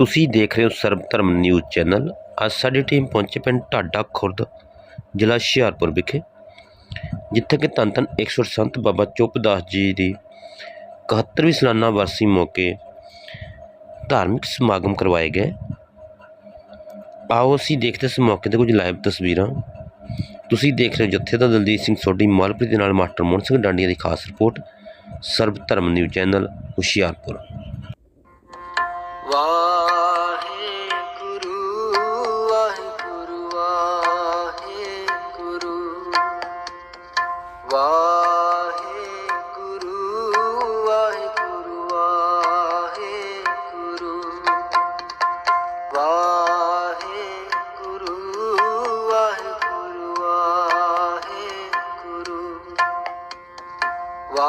ਤੁਸੀਂ ਦੇਖ ਰਹੇ ਹੋ ਸਰਬ ਧਰਮ ਨਿਊਜ਼ ਚੈਨਲ। ਅੱਜ ਸਾਡੀ ਟੀਮ ਪਹੁੰਚੇ ਪਿੰਡ ਢਾਡਾ ਖੁਰਦ, ਜ਼ਿਲ੍ਹਾ ਹੁਸ਼ਿਆਰਪੁਰ ਵਿਖੇ, ਜਿੱਥੇ ਕਿ ਧੰਨ ਧੰਨ 108 ਸੰਤ ਬਾਬਾ ਚੁੱਪਦਾਸ ਜੀ ਦੀ 71ਵੀਂ ਸਾਲਾਨਾ ਵਰਸੀ ਮੌਕੇ ਧਾਰਮਿਕ ਸਮਾਗਮ ਕਰਵਾਏ ਗਏ। ਆਓ ਅਸੀਂ ਦੇਖਦੇ ਇਸ ਮੌਕੇ ਤੇ ਕੁਝ ਲਾਈਵ ਤਸਵੀਰਾਂ। ਤੁਸੀਂ ਦੇਖ ਰਹੇ ਹੋ ਜੱਥੇ ਦਾ ਦਲਜੀਤ ਸਿੰਘ ਸੋਢੀ ਮਾਲਪ੍ਰੀਤ ਦੇ ਨਾਲ ਮਾਸਟਰ ਮੋਹਨ ਸਿੰਘ ਡਾਂਡੀਆ ਦੀ ਖਾਸ report Sarab Dharam news channel Hoshiarpur. Waheguru